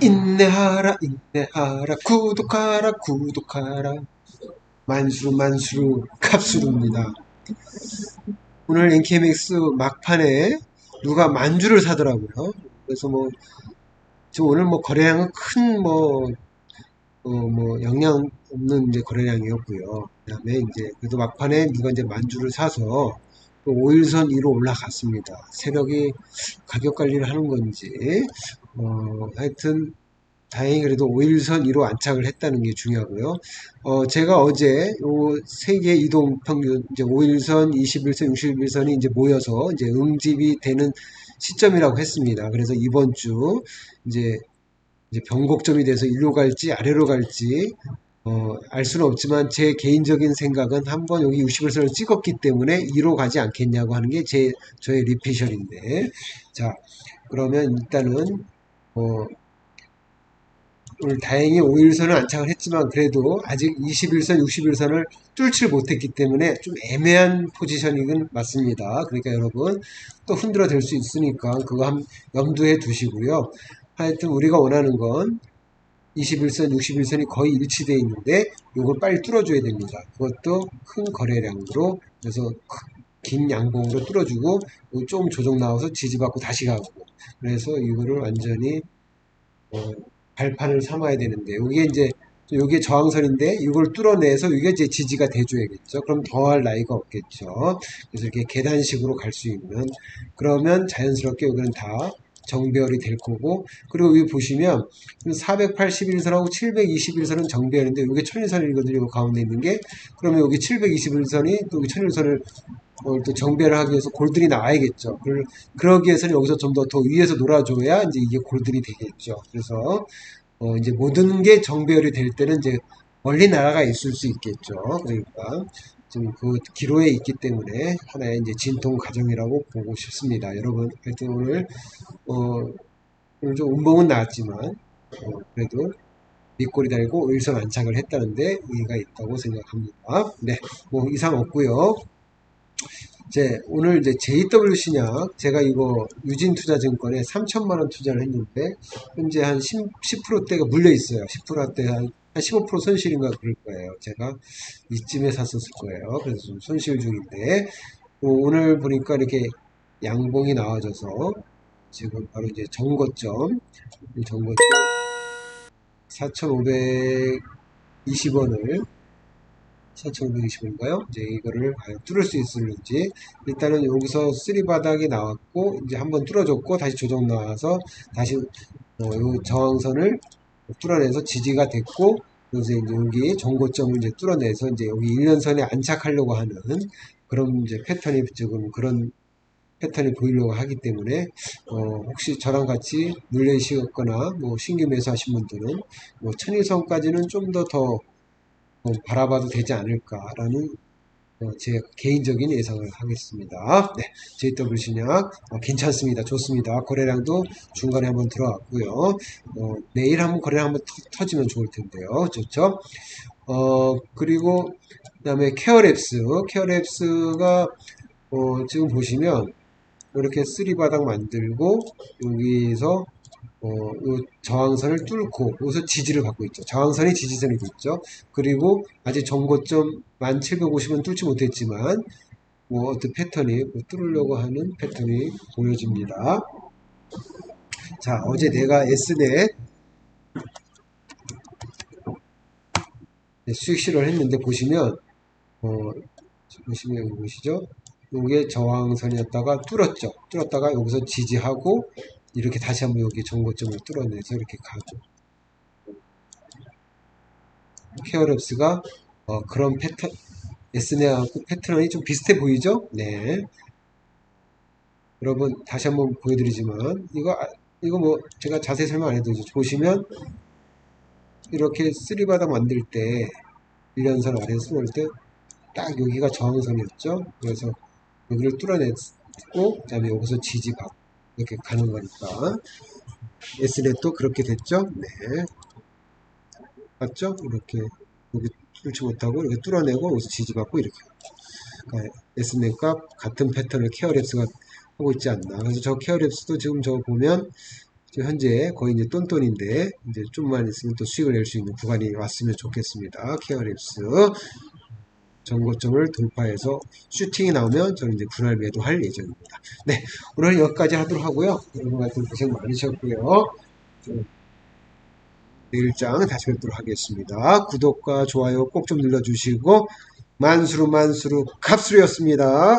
인내하라 인내하라 구독하라 구독하라 만수루 만수루 갑수루입니다 오늘 NKMX 막판에 누가 만주를 사더라고요 그래서 뭐 지금 오늘 뭐 거래량은 큰뭐 어, 뭐 영향 없는 이제 거래량이었고요. 그다음에 이제 그래도 막판에 누가 이제 만주를 사서 5일선 위로 올라갔습니다. 세력이 가격 관리를 하는 건지 어, 하여튼 다행히 그래도 5일선 위로 안착을 했다는 게 중요하고요. 어, 제가 어제 요 세계 이동 평균 이제 5일선, 21선, 61선이 이제 모여서 이제 응집이 되는 시점이라고 했습니다. 그래서 이번 주 이제 이제 변곡점이 돼서 일로 갈지 아래로 갈지 어, 알 수는 없지만 제 개인적인 생각은 한번 여기 60일선을 찍었기 때문에 2로 가지 않겠냐고 하는 게 제 저의 리피셜인데 자 그러면 일단은 어, 오늘 다행히 5일선을 안착을 했지만 그래도 아직 21선, 61선을 뚫지를 못했기 때문에 좀 애매한 포지셔닝은 맞습니다. 그러니까 여러분 또 흔들어 댈수 있으니까 그거 한 염두에 두시고요. 하여튼 우리가 원하는 건 21선, 61선이 거의 일치되어 있는데 이걸 빨리 뚫어줘야 됩니다. 그것도 큰 거래량으로 그래서 긴 양봉으로 뚫어주고 좀 조정 나와서 지지받고 다시 가고 그래서 이거를 완전히 어, 발판을 삼아야 되는데 이게 이제 이게 저항선인데 이걸 뚫어내서 이게 이제 지지가 돼줘야겠죠. 그럼 더할 나이가 없겠죠. 그래서 이렇게 계단식으로 갈 수 있는 그러면 자연스럽게 여기는 다 정배열이 될 거고 그리고 여기 보시면 481선하고 721선은 정배열인데 이게 천일선이거든요. 가운데 있는 게 그러면 여기 721선이 또 여기 천일선을 어, 또 정배를 하기 위해서 골든이 나와야겠죠. 그러기 위해서는 여기서 좀 더 더 위에서 놀아줘야 이제 이게 골든이 되겠죠. 그래서 어, 이제 모든 게 정배열이 될 때는 이제 멀리 나라가 있을 수 있겠죠. 그러니까 지금 그 기로에 있기 때문에 하나의 이제 진통 과정이라고 보고 싶습니다. 여러분 하여튼 오늘 어, 오늘 좀 운봉은 나왔지만 어, 그래도 밑꼬리 달고 일선 안착을 했다는데 의의가 있다고 생각합니다. 네, 뭐 이상 없고요. 이제 오늘 이제 JW 신약 제가 이거 유진투자증권에 3천만 원 투자를 했는데 현재 한 10, 10%대가 물려 있어요. 10%대 한, 한15% 손실인가 그럴 거예요. 제가 이쯤에 샀었을 거예요. 그래서 좀 손실 중인데 어, 오늘 보니까 이렇게 양봉이 나와져서 지금 바로 이제 정거점 정거점 4,520원을 4,520원인가요? 이제 이거를 과연 뚫을 수 있을지 일단은 여기서 쓰리 바닥이 나왔고 이제 한번 뚫어줬고 다시 조정 나와서 다시 어, 요 저항선을 뚫어내서 지지가 됐고 그래서 이제 여기 정고점을 이제 뚫어내서 이제 여기 1년선에 안착하려고 하는 그런 이제 패턴이 지금 그런 패턴이 보이려고 하기 때문에 어, 혹시 저랑 같이 물려시거나 뭐 신규 매수하신 분들은 뭐 천일선까지는 좀 더더 더 어, 바라봐도 되지 않을까라는 어, 제 개인적인 예상을 하겠습니다. 네, JW 신약 어, 괜찮습니다. 좋습니다. 거래량도 중간에 한번 들어왔고요. 어, 내일 한번 거래량 한번 터, 지면 좋을 텐데요. 좋죠? 어, 그리고 그다음에 케어랩스, 케어랩스가 어, 지금 보시면 이렇게 쓰리 바닥 만들고 여기서 어, 요 저항선을 뚫고 여기서 지지를 받고 있죠. 저항선이 지지선이 있죠. 그리고 아직 정고점 1750은 뚫지 못했지만 뭐 어떤 패턴이 뭐 뚫으려고 하는 패턴이 보여집니다. 자 어제 내가 S넷 네, 수익 실을 했는데 보시면 어, 보시면 여기 보시죠. 이게 저항선이었다가 뚫었죠. 뚫었다가 여기서 지지하고 이렇게 다시 한번 여기 정거점을 뚫어내서 이렇게 가죠. 케어랩스가 어, 그런 패턴 에스네하고 패턴이 좀 비슷해 보이죠? 네. 여러분 다시 한번 보여드리지만 이거 아, 이거 뭐 제가 자세히 설명 안 해도 보시면 이렇게 쓰리바닥 만들 때 1년선 아래에서 넣을 때딱 여기가 저항선이었죠. 그래서 여기를 뚫어냈고 그 다음에 여기서 지지받고 이렇게 가는 거니까 S넷도 그렇게 됐죠? 네 맞죠? 이렇게 여기 뚫지 못하고 이렇게 뚫어내고 여기서 지지받고 이렇게 그러니까 S넷과 같은 패턴을 케어랩스가 하고 있지 않나 그래서 저 케어랩스도 지금 저 보면 현재 거의 이제 똔똔인데 이제 좀만 있으면 또 수익을 낼 수 있는 구간이 왔으면 좋겠습니다. 케어랩스 전고점을 돌파해서 슈팅이 나오면 저는 이제 분할 매도 할 예정입니다. 네, 오늘 여기까지 하도록 하고요. 여러분 같은 고생 많으셨고요. 좀 내일장 다시 뵙도록 하겠습니다. 구독과 좋아요 꼭 좀 눌러주시고 만수루 만수루 갑수루였습니다.